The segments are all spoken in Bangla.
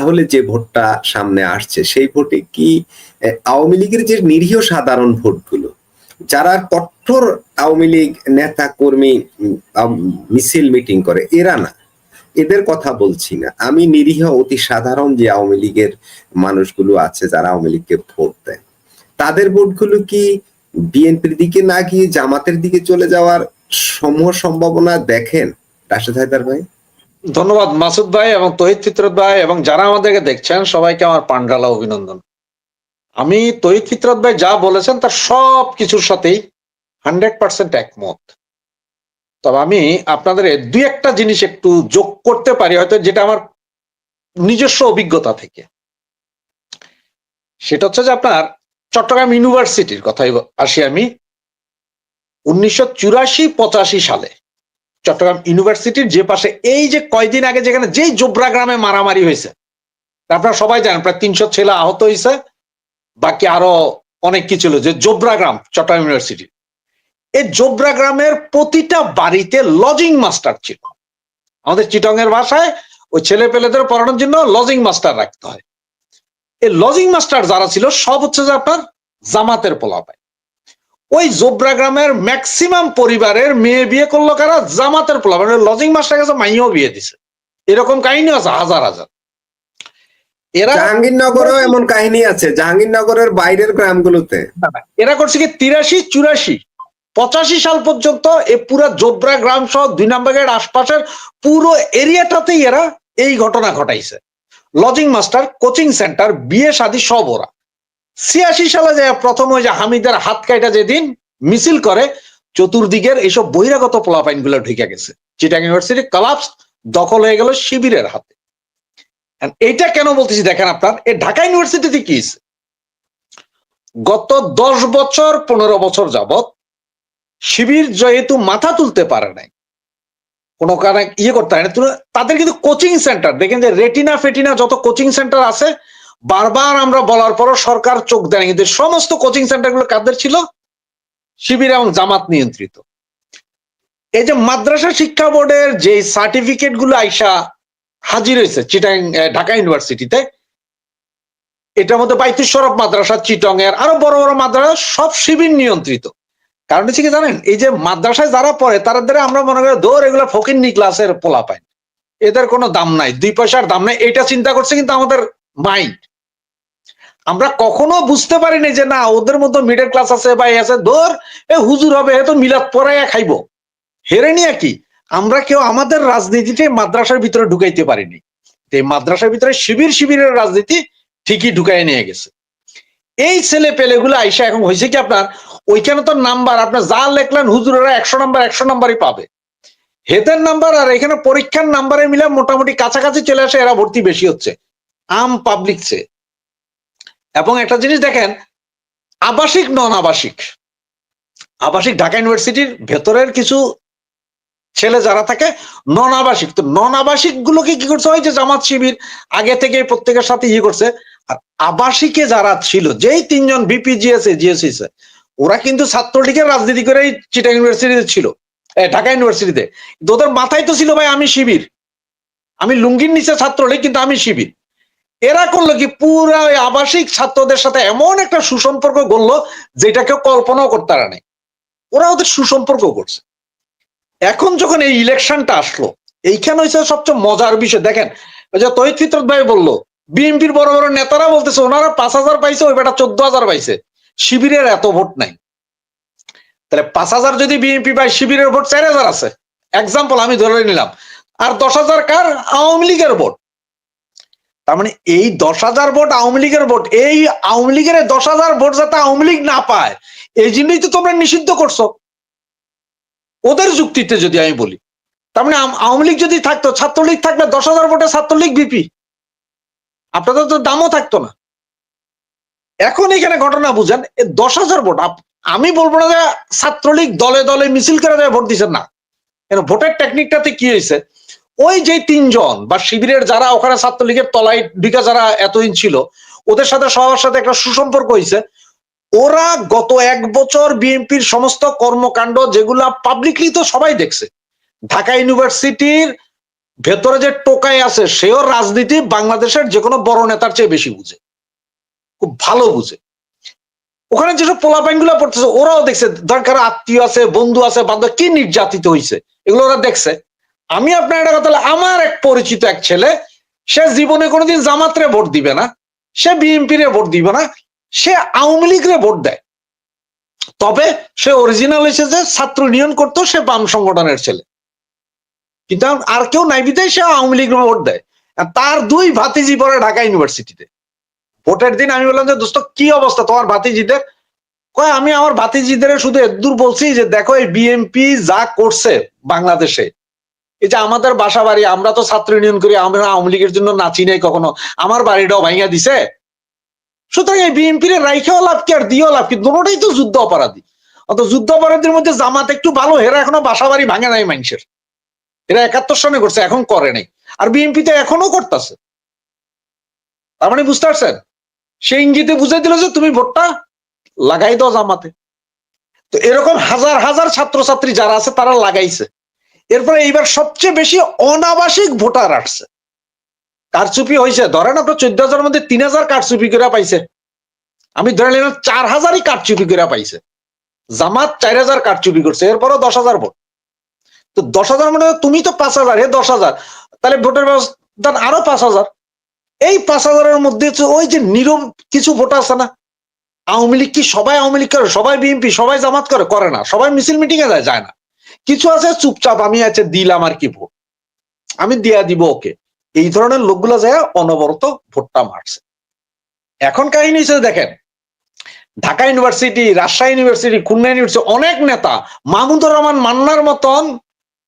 তাহলে যে ভোটটা সামনে আসছে, সেই ভোটে কি আওয়ামী লীগের যে নিরীহ সাধারণ ভোটগুলো, যারা কঠোর আওয়ামী লীগ নেতা, কর্মী মিছিল, মিটিং করে, এরা না। এদের কথা বলছি না। আমি নিরীহ, অতি সাধারণ যে আওয়ামী লীগের মানুষগুলো আছে, যারা আওয়ামী লীগকে ভোট দেয়, তাদের ভোটগুলো কি বিএনপির দিকে না গিয়ে জামাতের দিকে চলে যাওয়ার সমূহ সম্ভাবনা দেখেন রাশেদ হায়দার ভাই? ধন্যবাদ মাসুদ ভাই এবং তহিদ ফিতরত ভাই এবং যারা আমাদেরকে দেখছেন, সবাইকে আমার পান্ডালা অভিনন্দন। আমি তহিদ ফিতরত ভাই যা বলেছেন তার সব কিছুর সাথেই হান্ড্রেড পার্সেন্ট একমত। তবে আমি আপনাদের দুই একটা জিনিস একটু যোগ করতে পারি, হয়তো যেটা আমার নিজস্ব অভিজ্ঞতা থেকে। সেটা হচ্ছে যে আপনার চট্টগ্রাম ইউনিভার্সিটির কথাই আসি আমি, উনিশশো চুরাশি পঁচাশি সালে চট্টগ্রাম ইউনিভার্সিটির যে পাশে, এই যে কয়দিন আগে যেখানে যেই জোবরা গ্রামে মারামারি হয়েছে আপনারা সবাই জানেন, প্রায় তিনশো ছেলে আহত হয়েছে, বাকি আরও অনেক কি ছিল, যে জোবরা গ্রাম, চট্টগ্রাম ইউনিভার্সিটি। এই জোবরা গ্রামের প্রতিটা বাড়িতে লজিং মাস্টার ছিল। আমাদের চিটং এর ভাষায় ওই ছেলে পেলেদের পড়ানোর জন্য লজিং মাস্টার রাখতে হয়। এই লজিং মাস্টার যারা ছিল, সব হচ্ছে যে আপনার জামাতের পোলাপায় ওই জোবরা গ্রামের ম্যাক্সিমাম পরিবারের মেয়ে বিয়ে করল কারা? জামাতের পোলা। মানে লজিং মাস্টার কাছে মাইও বিয়ে দিছে। এরকম কাহিনী আছে হাজার হাজার। এরা জাহাঙ্গীরনগরেও এমন কাহিনী আছে জাহাঙ্গীরনগরের বাইরের গ্রামগুলোতে। এরা করছে কি তিরাশি চুরাশি পঁচাশি সাল পর্যন্ত এ পুরো জোবরা গ্রাম সহ দুই আশপাশের পুরো এরিয়াটাতেই এরা এই ঘটনা ঘটাইছে। লজিং মাস্টার কোচিং সেন্টার বিয়ে শাদী সব ওরা। ছিয়াশি সালে যে প্রথম ওই যে হামিদের হাত কাইটা যেদিন মিছিল করে, চতুর্দিকের এইসব বহিরাগত পোলাপাইনগুলো ঢুকে গেছে। চিটাং ইউনিভার্সিটি কলাপস দখল হয়ে গেল শিবিরের হাতে। এইটা কেন বলতেছি দেখেন আপনার, এই ঢাকা ইউনিভার্সিটিতে কি গত দশ বছর, পনেরো বছর যাবত শিবির যেহেতু মাথা তুলতে পারে নাই, কোনো কারণে ইয়ে করতে পারে না তাদের কিন্তু কোচিং সেন্টার দেখেন যে রেটিনা ফেটিনা যত কোচিং সেন্টার আছে বারবার আমরা বলার পরও সরকার চোখ দেয়। কিন্তু সমস্ত কোচিং সেন্টারগুলো কাদের ছিল? শিবির এবং জামাত নিয়ন্ত্রিত। এই যে মাদ্রাসা শিক্ষা বোর্ডের যে সার্টিফিকেটগুলো আইসা হাজির হয়েছে চিটাং ঢাকা ইউনিভার্সিটিতে, এটার মধ্যে বাইতুল সরব মাদ্রাসা চিটং এর আরও বড় বড় মাদ্রাসা, সব শিবির নিয়ন্ত্রিত। কারণ হচ্ছে কি জানেন, এই যে মাদ্রাসায় যারা পড়ে তারা দ্বারা আমরা মনে করি, দৌড়, এগুলো ফকিন্নি ক্লাসের পোলা পাই এদের কোনো দাম নাই, দুই পয়সার দাম নাই। এটা চিন্তা করছে কিন্তু আমাদের মাইন্ড আমরা কখনো বুঝতে পারিনি যে না, ওদের মতো মিডল ক্লাস আছে বা আছে। ধর, এ হুজুর হবে, এ তো মিলাদ পড়াইয়া খাইবো। হেরে নিয়ে কি? আমরা কেউ আমাদের রাজনীতিতে মাদ্রাসার ভিতরে ঢুকাইতে পারিনি। এই মাদ্রাসার ভিতরে শিবির শিবিরের রাজনীতি ঠিকই ঢুকাই নিয়ে গেছে। এই ছেলে পেলেগুলো আইসা এখন হয়েছে কি আপনার, ওইখানে তো নাম্বার, আপনার যা লেখলেন হুজুরেরা একশো নাম্বার, একশো নাম্বারই পাবে। হেদের নাম্বার আর এখানে পরীক্ষার নাম্বারে মিলে মোটামুটি কাছাকাছি চলে আসে, এরা ভর্তি বেশি হচ্ছে। আম পাবলিক চে এবং একটা জিনিস দেখেন, আবাসিক নন আবাসিক আবাসিক ঢাকা ইউনিভার্সিটির ভেতরের কিছু ছেলে যারা থাকে নন আবাসিক তো নন আবাসিক গুলোকে কি করছে? ওই যে জামাত শিবির, আগে থেকে প্রত্যেকের সাথে ইয়ে করছে। আর আবাসিকে যারা ছিল, যেই তিনজন বিপিজিএসএ জিএসএস ওরা কিন্তু ছাত্রলীগের রাজনীতি করেই চিটা ইউনিভার্সিটিতে ছিল। ঢাকা ইউনিভার্সিটিতে। ওদের মাথায় তো ছিল, ভাই, আমি শিবির। আমি লুঙ্গির নিচে ছাত্রলীগ, কিন্তু আমি শিবির। এরা করল কি পুরা আবাসিক ছাত্রদের সাথে এমন একটা সুসম্পর্ক গড়লো যেটা কেউ কল্পনাও করতে পারে নাই। ওরা ওদের সুসম্পর্ক করছে। এখন যখন এই ইলেকশনটা আসলো, এইখানে হয়েছে সবচেয়ে মজার বিষয়। দেখেন যে তহিদ ফিতরত ভাই বলল, বিএনপির বড় বড় নেতারা বলতেছে, ওনারা পাঁচ হাজার পাইছে, ওই বেটা চোদ্দ হাজার পাইছে। শিবিরের এত ভোট নাই। তাহলে পাঁচ হাজার যদি বিএনপি পায় শিবিরের ভোট চার হাজার আছে এক্সাম্পল আমি ধরে নিলাম। আর দশ হাজার কার? আওয়ামী লীগের ভোট। তার মানে এই দশ হাজার ভোট আওয়ামী লীগের ভোট, এই আওয়ামী লীগের দশ হাজার ভোট যাতে আওয়ামী লীগ না পায়, এই জন্যই তো তোমরা নিষিদ্ধ করছ। ওদের যুক্তিতে যদি আমি বলি, তার মানে আওয়ামী লীগ যদি থাকতো, ছাত্রলীগ থাকলে দশ হাজার ভোটে ছাত্রলীগ বিপি। আপনাদের তো দামও থাকতো না। এখন এখানে ঘটনা বুঝেন দশ হাজার ভোট আমি বলব না যে ছাত্রলীগ দলে দলে মিছিল করে ভোট দিচ্ছেন না। কেন, ভোটের টেকনিকটাতে কি হয়েছে? ওই যে তিনজন বা শিবিরের যারা ওখানে ছাত্রলীগের তলায় ঢুকে যারা এতদিন ছিল, ওদের সাথে সবার সাথে একটা সুসম্পর্ক হয়েছে। ওরা গত এক বছর বিএনপির সমস্ত কর্মকাণ্ড যেগুলা পাবলিকলি তো সবাই দেখছে। ঢাকা ইউনিভার্সিটির ভেতরে যে টোকাই আছে, সেও রাজনীতি বাংলাদেশের যে কোনো বড় নেতার চেয়ে বেশি বুঝে। খুব ভালো বুঝে। ওখানে যেসব পোলাপাইনগুলো পড়তেছে, ওরাও দেখছে দরকার আত্মীয় আছে, বন্ধু আছে, বান্ধব, কি নির্যাতিত হয়েছে এগুলো ওরা দেখছে। আমি আপনার একটা কথা আমার এক পরিচিত এক ছেলে, সে জীবনে কোনোদিন জামাতরে ভোট দিবে না, সে বিএনপি রে ভোট দিবে না, সে আওয়ামী লীগ রে ভোট দেয়। তবে সে অরিজিনাল এসে যে ছাত্র ইউনিয়ন করতো সে বাম সংগঠনের ছেলে। কিন্তু আর- কেউ নাই, বিদায় সে আওয়ামী লীগ ভোট দেয়। তার দুই ভাতিজি পড়ে ঢাকা ইউনিভার্সিটিতে। ভোটের দিন আমি বললাম যে, দোস্ত, কি অবস্থা তোমার ভাতিজিদের? কয়, আমি আমার ভাতিজিদের শুধু এদূর বলছি যে, দেখো, এই বিএনপি যা করছে বাংলাদেশে এই যে আমাদের বাসা বাড়ি, আমরা তো ছাত্র ইউনিয়ন করি, আমরা আওয়ামী লীগের জন্য নাচি নাই কখনো। আমার বাড়িটাও ভাইয়া দিছে। সুতরাং এই বিএনপির রাইখেও লাভ কি আর দিয়েও লাভ কি? দুটোটাই তো যুদ্ধ অপরাধী। অত যুদ্ধ অপরাধীর মধ্যে জামাত একটু ভালো হেরা এখনও বাসা বাড়ি ভাঙে নাই মানুষের। এরা একাত্তর সনে করছে, এখন করে নাই। আর বিএনপি তো এখনও করতেছে। তার মানে বুঝতে পারছেন? সে ইঙ্গিতে বুঝাই দিল যে তুমি ভোটটা লাগাই দাও জামাতে। তো এরকম হাজার হাজার ছাত্রছাত্রী যারা আছে, তারা লাগাইছে। এরপরে এইবার সবচেয়ে বেশি অনাবাসিক ভোটার আসছে। কারচুপি হয়েছে ধরেন আপনার চোদ্দ হাজার মধ্যে তিন হাজার কারচুপি করে পাইছে। আমি ধরে নিলাম চার হাজারই কারচুপি করে পাইছে। জামাত চার হাজার কারচুপি করছে, এরপরও দশ হাজার ভোট। তো দশ হাজার মানে তুমি তো পাঁচ হাজার হে দশ হাজার। তাহলে ভোটের ব্যবস্থা আরও পাঁচ হাজার। এই পাঁচ হাজারের মধ্যে ওই যে নীরব কিছু ভোট আছে না, আওয়ামী লীগ কি সবাই আওয়ামী লীগ করে, সবাই বিএনপি, সবাই জামাত করে করে না। সবাই মিছিল মিটিং এ যায় না। কিছু আছে, চুপচাপ আমি আছে, দিলাম আর কি ভোট। আমি দিয়া দিব ওকে। এই ধরনের লোকগুলো যায় অনবরত ভোটটা মারছে। এখন কাহিনী হিসেবে দেখেন, Dhaka university, Rajshahi university, Khulna university, অনেক নেতা, মাহমুদুর রহমান মান্নার মতন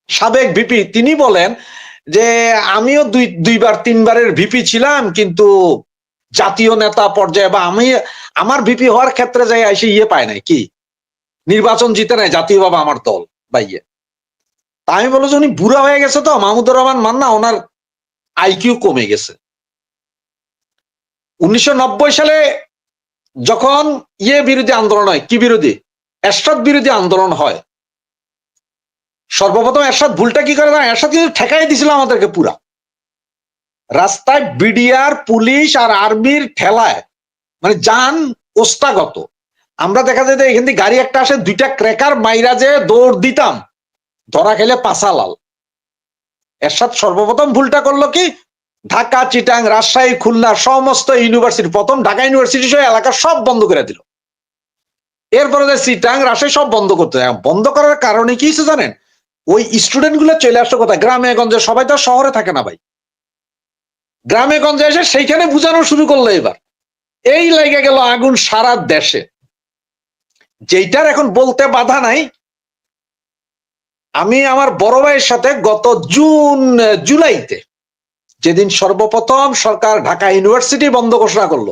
সাবেক ভিপি, তিনি বলেন যে, আমিও দুই, দুইবার, তিনবারের ভিপি ছিলাম, কিন্তু জাতীয় নেতা পর্যায়ে বা আমি, আমার ভিপি হওয়ার ক্ষেত্রে যাই এসে ইয়ে পায় নাই, কি? নির্বাচন জিতে নাই জাতীয় বাবা আমার দল। বা ইয়ে তা আমি বলব যে, উনি বুড়া হয়ে গেছে তো, মাহমুদুর রহমান মান্না, ওনার আইকিউ কমে গেছে। উনিশশো সালে যখন ইয়ে বিরোধী আন্দোলন হয়, কি বিরোধী? এরশাদ বিরোধী আন্দোলন হয়। সর্বপ্রথম এরশাদ ভুলটা কি করে না এরশাদ কিন্তু ঠেকাই দিছিল আমাদেরকে পুরা। রাস্তায় বিডিআর, পুলিশ আর আর্মির ঠেলায় মানে যান ওস্তাগত আমরা দেখা যায় যে এখান থেকে গাড়ি একটা আসে, দুইটা ক্রেকার মাইরা যে দৌড় দিতাম, ধরা খেলে পাশা লাল। এরশাদ সর্বপ্রথম ভুলটা করল কি? ঢাকা, চিটাং, রাজশাহী, খুলনা সমস্ত ইউনিভার্সিটি, প্রথম ঢাকা ইউনিভার্সিটি সহ এলাকা সব বন্ধ করে দিল। এরপরে যে চিটাং, রাজশাহী সব বন্ধ করতে বন্ধ করার কারণে কি হয়েছে জানেন? ওই স্টুডেন্টগুলো চলে আসছে কোথায়? গ্রামে গঞ্জে। সবাই তো শহরে থাকে না ভাই। গ্রামে গঞ্জে এসে সেইখানে বুঝানো শুরু করল এবার। এই লেগে গেল আগুন সারা দেশে। যেইটার এখন বলতে বাধা নাই, আমি আমার বড় ভাইয়ের সাথে গত জুন, জুলাইতে যেদিন সর্বপ্রথম সরকার ঢাকা ইউনিভার্সিটি বন্ধ ঘোষণা করল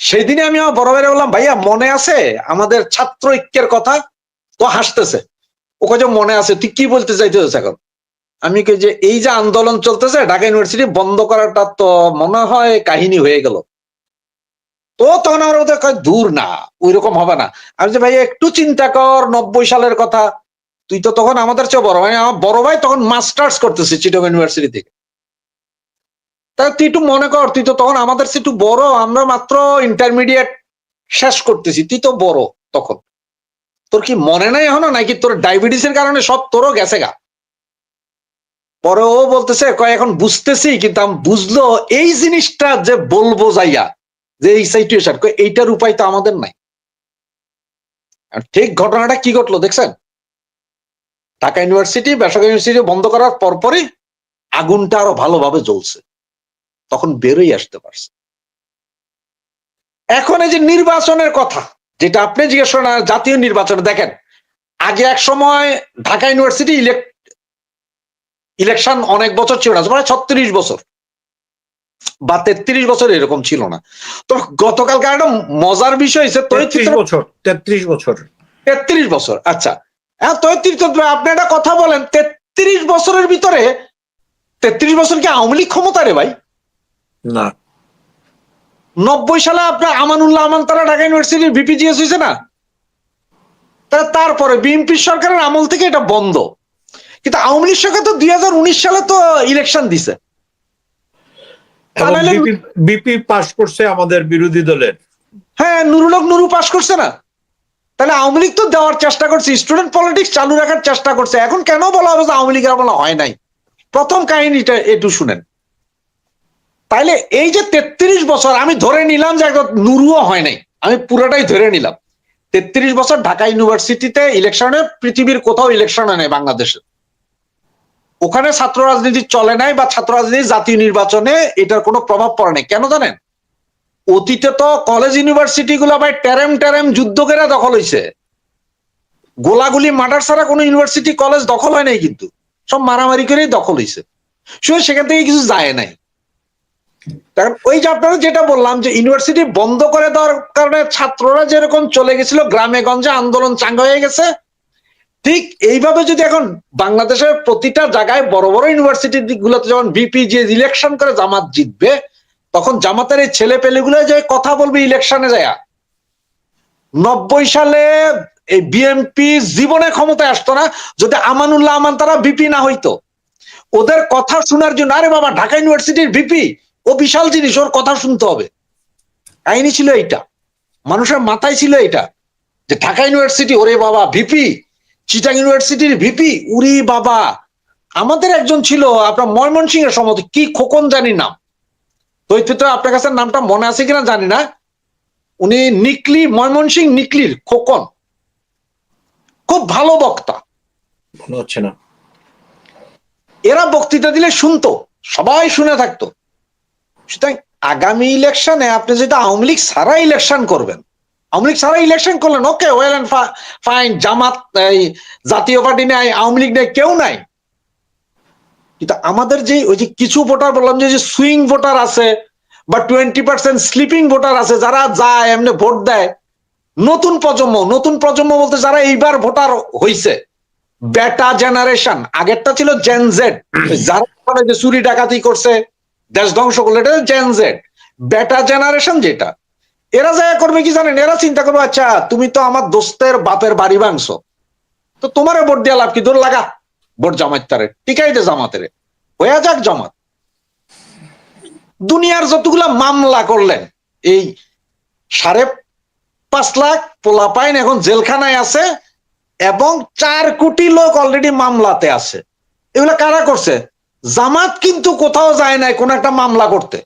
সেই দিনে আমি আমার বড় ভাইরা বললাম, ভাইয়া, মনে আছে আমাদের ছাত্র ঐক্যের কথা? তো হাসতেছে। ওকে যে, মনে আছে, তুই কি বলতে চাইতেছিস এখন? আমি কই যে, এই যে আন্দোলন চলতেছে, ঢাকা ইউনিভার্সিটি বন্ধ করাটা তো মনে হয় কাহিনী হয়ে গেল। তো তখন আমার ওদের কয়, দূর না ওই রকম হবে না। আমি যে ভাই, একটু চিন্তা কর, নব্বই সালের কথা। তুই তো তখন আমাদের চেয়ে বড় ভাই। আমার বড় ভাই তখন মাস্টার্স করতেছে চিটং ইউনিভার্সিটি থেকে। তা তুই একটু মনে কর, তুই তো তখন আমাদের একটু বড়, আমরা মাত্র ইন্টারমিডিয়েট শেষ করতেছি, তুই তো বড় তখন। তোর কি মনে নাই এখনও, নাকি তোর ডায়াবেটিসের কারণে সব তোরও গেছে গা? পরে ও বলতেছে, কয়, এখন বুঝতেছি, কিন্তু আমি বুঝলো, এই জিনিসটা যে বলব যাইয়া যে এই সিচুয়েশন এইটার উপায় তো আমাদের নাই। ঠিক ঘটনাটা কি ঘটলো দেখছেন? ঢাকা ইউনিভার্সিটি বেসরকারি ইউনিভার্সিটি বন্ধ করার পরপরই আগুনটা আরও ভালোভাবে জ্বলছে। তখন বেরোই আসতে পারছে। এখন এই যে নির্বাচনের কথা, যেটা আপনি জিজ্ঞেস করেন জাতীয় নির্বাচন দেখেন, আগে এক সময় ঢাকা ইউনিভার্সিটি ইলেকশন অনেক বছর ছিল না মানে ছত্রিশ বছর। বা তেত্রিশ বছর এরকম ছিল না। তো গতকালকার একটা মজার বিষয় হয়েছে তেত্রিশ বছর। তেত্রিশ বছর। তেত্রিশ বছর আচ্ছা। হ্যাঁ তেত্রিশ আপনি একটা কথা বলেন তেত্রিশ বছরের ভিতরে তেত্রিশ বছর কি আওয়ামী লীগ ক্ষমতা রে ভাই? না। নব্বই সালে আপনার আমানুল্লাহ আমান তারা ঢাকা ইউনিভার্সিটির বিপিজিএস হয়েছে না? তারপরে বিএনপি সরকারের আমল থেকে এটা বন্ধ। কিন্তু আওয়ামী লীগ সরকার তো দুই হাজার উনিশ সালে তো ইলেকশন দিছে। বিপি বিপি পাশ করছে আমাদের বিরোধী দলের। হ্যাঁ নুরুল হক নুরু পাশ করছে না। তাহলে আওয়ামী লীগ তো দেওয়ার চেষ্টা করছে স্টুডেন্ট পলিটিক্স চালু রাখার চেষ্টা করছে। এখন কেন বলা হবে যে আওয়ামী লীগের আমলে হয় নাই? প্রথম কাহিনীটা একটু শুনেন। তাইলে এই যে তেত্রিশ বছর আমি ধরে নিলাম যে একদম নুরুও হয় নাই। আমি পুরোটাই ধরে নিলাম। তেত্রিশ বছর ঢাকা ইউনিভার্সিটিতে ইলেকশনে পৃথিবীর কোথাও ইলেকশন হয় নাই বাংলাদেশে। ওখানে ছাত্র রাজনীতি চলে নাই বা ছাত্র রাজনীতি জাতীয় নির্বাচনে এটার কোনো প্রভাব পড়ে নাই। কেন জানেন? অতীতে তো কলেজ ইউনিভার্সিটি গুলো ভাই টেরেম টেরেম যুদ্ধ করে দখল হয়েছে গোলাগুলি মার্ডার ছাড়া কোনো ইউনিভার্সিটি কলেজ দখল হয় নাই কিন্তু। সব মারামারি করেই দখল হয়েছে শুধু সেখান থেকে কিছু যায় নাই। কারণ ওই যে আপনারা যেটা বললাম যে ইউনিভার্সিটি বন্ধ করে দেওয়ার কারণে ছাত্ররা যেরকম চলে গেছিল, গ্রামে গঞ্জে আন্দোলন চাঙ্গা হয়ে গেছে ঠিক এইভাবে যদি এখন বাংলাদেশের প্রতিটা জায়গায় বড় বড় ইউনিভার্সিটি গুলোতে যখন বিপি যে ইলেকশন করে জামাত জিতবে, তখন জামাতের এই ছেলে পেলেগুলো যে কথা বলবে ইলেকশনে যায়। নব্বই সালে এই বিএনপি জীবনে ক্ষমতায় আসতো না, যদি আমানুল্লাহ আমান তারা বিপি না হইতো। ওদের কথা শোনার জন্য, আরে বাবা, ঢাকা ইউনিভার্সিটির বিপি ও বিশাল জিনিস, ওর কথা শুনতে হবে। কাহিনী ছিল এইটা। মানুষের মাথায় ছিল এটা যে ঢাকা ইউনিভার্সিটি, ওরে বাবা ভিপি চিটাং ইউনিভার্সিটির ভিপি উরি বাবা। আমাদের একজন ছিল আপনার ময়মনসিং এর সম্মত কি খোকন জানি নাম। দৈত্য আপনার কাছে নামটা মনে আছে কিনা জানি না। উনি নিকলি ময়মনসিং নিকলির খোকন। খুব ভালো বক্তা। মনে হচ্ছে না। এরা বক্তৃতা দিলে শুনতো সবাই শুনে থাকতো। সুতরাং আগামী ইলেকশনে আপনি যেটা আওয়ামী লীগ সারা ইলেকশন করবেন আওয়ামী লীগ সারা ইলেকশন করলেন okay well and fine Jamaat এই জাতীয় পার্টি নাই, আওয়ামী লীগ নেই, কেউ নাই। কিন্তু আমাদের যে ওই যে কিছু ভোটার, বললাম যে সুইং ভোটার আছে বা টোয়েন্টি পার্সেন্ট স্লিপিং ভোটার আছে, যারা যায়, এমনি ভোট দেয়, নতুন প্রজন্ম নতুন প্রজন্ম বলতে যারা এইবার ভোটার হইছে বেটা জেনারেশন আগেরটা ছিল জেনজেড যারা চুরি ডাকাতি করছে, দেশ ধ্বংস করল, এটা জেনজেড বেটা জেনারেশন যেটা। এরা যা করবে কি জানেন? এরা চিন্তা করবে আচ্ছা তুমি তো আমার দোস্তের বাপের বাড়ি ভাঙছো। তো তোমারে ভোট দেওয়া লাভ কি? দূর লাগা, ভোট জামাত তারে, টিকাই দে জামাতের। হয়ে যাক জামাত। দুনিয়ার যতগুলা মামলা করলেন, এই সাড়ে পাঁচ লাখ পোলাপাইন এখন জেলখানায় আছে এবং চার কোটি লোক অলরেডি মামলাতে আছে। এগুলো কারা করছে? জামাত কিন্তু কোথাও যায় নাই কোন একটা মামলা করতে।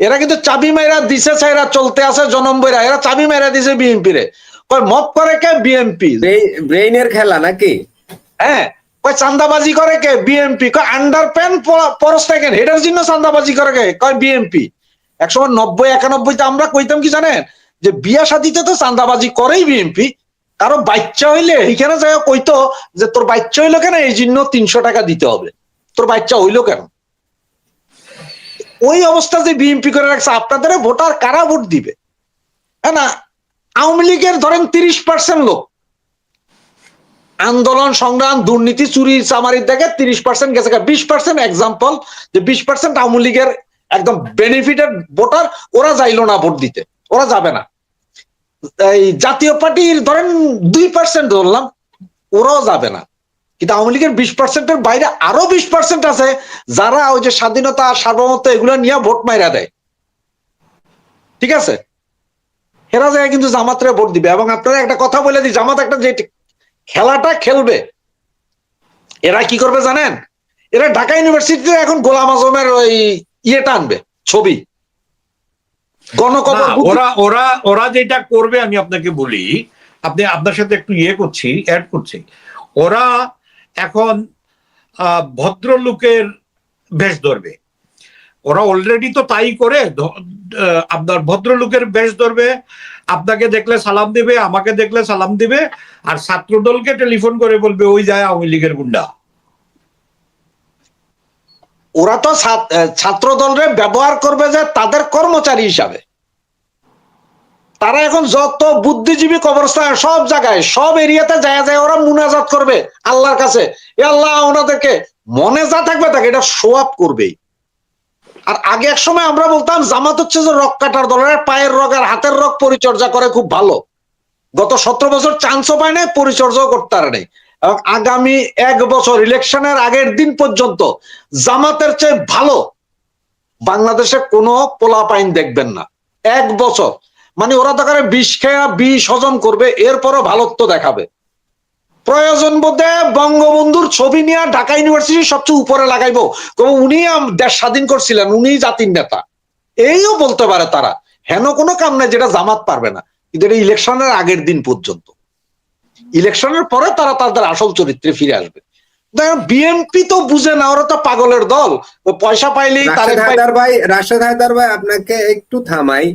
এরা কিন্তু চাবি মাইরা দিছে চাইরা চলতে আছে জনম বইরা। এরা চাবি মাইরা দিছে বিএনপি রে কয় মপ করে কে বিএনপি? ব্রেইনের খেলা নাকি? হ্যাঁ কয় চান্দাবাজি করে কে বিএনপি? কয় আন্ডার প্যান্ট পরস থাকেন হেটার জন্য চান্দাবাজি করে কে? কয় বিএনপি। একসময় নব্বই একানব্বইতে আমরা কইতাম কি জানেন? যে বিয়া শাদিতে তো চান্দাবাজি করেই বিএনপি। কারও বাচ্চা হইলে এখানে যাই কইতো যে তোর বাচ্চা হইল কেন? এই জন্য তিনশো টাকা দিতে হবে। তোর বাচ্চা হইল কেন? ওই অবস্থা যে বিএনপি করে রাখছে আপনাদের ভোটার কারা ভোট দিবে? হ্যাঁ না? আওয়ামী লীগের ধরেন তিরিশ পার্সেন্ট লোক। আন্দোলন, সংগ্রাম, দুর্নীতি, চুরি চামারির দেখে তিরিশ পার্সেন্ট গেছে। বিশ পার্সেন্ট এক্সাম্পল যে বিশ পার্সেন্ট আওয়ামী লীগের একদম বেনিফিটেড ভোটার, ওরা যাইলো না ভোট দিতে। ওরা যাবে না। এই জাতীয় পার্টির ধরেন দুই পার্সেন্ট ধরলাম, ওরাও যাবে না। কিন্তু আওয়ামী লীগের বিশ পার্সেন্টের বাইরে আরও বিশ পার্সেন্ট আছে যারা ওই যে স্বাধীনতা সার্বভৌমত্ব এগুলো নিয়ে ভোট মাইরা দেয়। ঠিক আছে? হেরা যায় কিন্তু জামাতরে ভোট দিবে। এবং আপনারা একটা কথা বলে দিই জামাত একটা যে খেলাটা খেলবে এরা কি করবে জানেন? এরা ঢাকা ইউনিভার্সিটিতে এখন গোলাম আজমের ওই ইয়েটা আনবে ছবি। গণকবর ওরা ওরা ওরা যেটা করবে আমি আপনাকে বলি আপনি আপনার সাথে একটু ইয়ে করছি অ্যাড করছি। ওরা এখন ভদ্রলোকের বেশ ধরবে। ওরা অলরেডি তো তাই করে আপনার ভদ্রলোকের বেশ ধরবে। আপনাকে দেখলে সালাম দিবে, আমাকে দেখলে সালাম দিবে, আর ছাত্রদলকে টেলিফোন করে বলবে, ওই যায় আওয়ামী লীগের গুন্ডা। ওরা তো ছাত্র দলরে ব্যবহার করবে যে তাদের কর্মচারী হিসাবে। তারা এখন যত বুদ্ধিজীবী কবরস্থান সব জায়গায়, সব এরিয়াতে যায় যায় ওরা মুনাজাত করবে আল্লাহর কাছে। এ আল্লাহ ওনাদেরকে মনে যা থাকবে তাকে এটা শো আপ করবেই। আর আগে এক সময় আমরা বলতাম, জামাত হচ্ছে যে রক কাটার দলের পায়ের রগ আর হাতের রগ পরিচর্যা করে খুব ভালো। গত সতেরো বছর চান্সও পায় নাই, পরিচর্যাও করতে পারে নাই। এবং আগামী এক বছর ইলেকশনের আগের দিন পর্যন্ত জামাতের চেয়ে ভালো বাংলাদেশে কোনো পোলাপাইন দেখবেন না। এক বছর মানে ওরা তো করে বিষ খেয়া বিষ হজম করবে এরপরও ভালোত্ব দেখাবে। প্রয়োজন বোধে বঙ্গবন্ধুর ছবি নিয়ে ঢাকা ইউনিভার্সিটি সবচেয়ে উপরে লাগাইবো। উনি দেশ স্বাধীন করছিলেন উনি জাতির নেতা। এইও বলতে পারে তারা হেন কোনো কাম নাই যেটা জামাত পারবে না। কিন্তু এটা ইলেকশনের আগের দিন পর্যন্ত। ইলেকশনের পরে তারা তাদের আসল চরিত্রে ফিরে আসবে। বিএনপি তো বুঝে না ওরা তো পাগলের দল। পয়সা পাইলেই তারেক ভাই রাশেদ হায়দার ভাই আপনাকে একটু থামাই।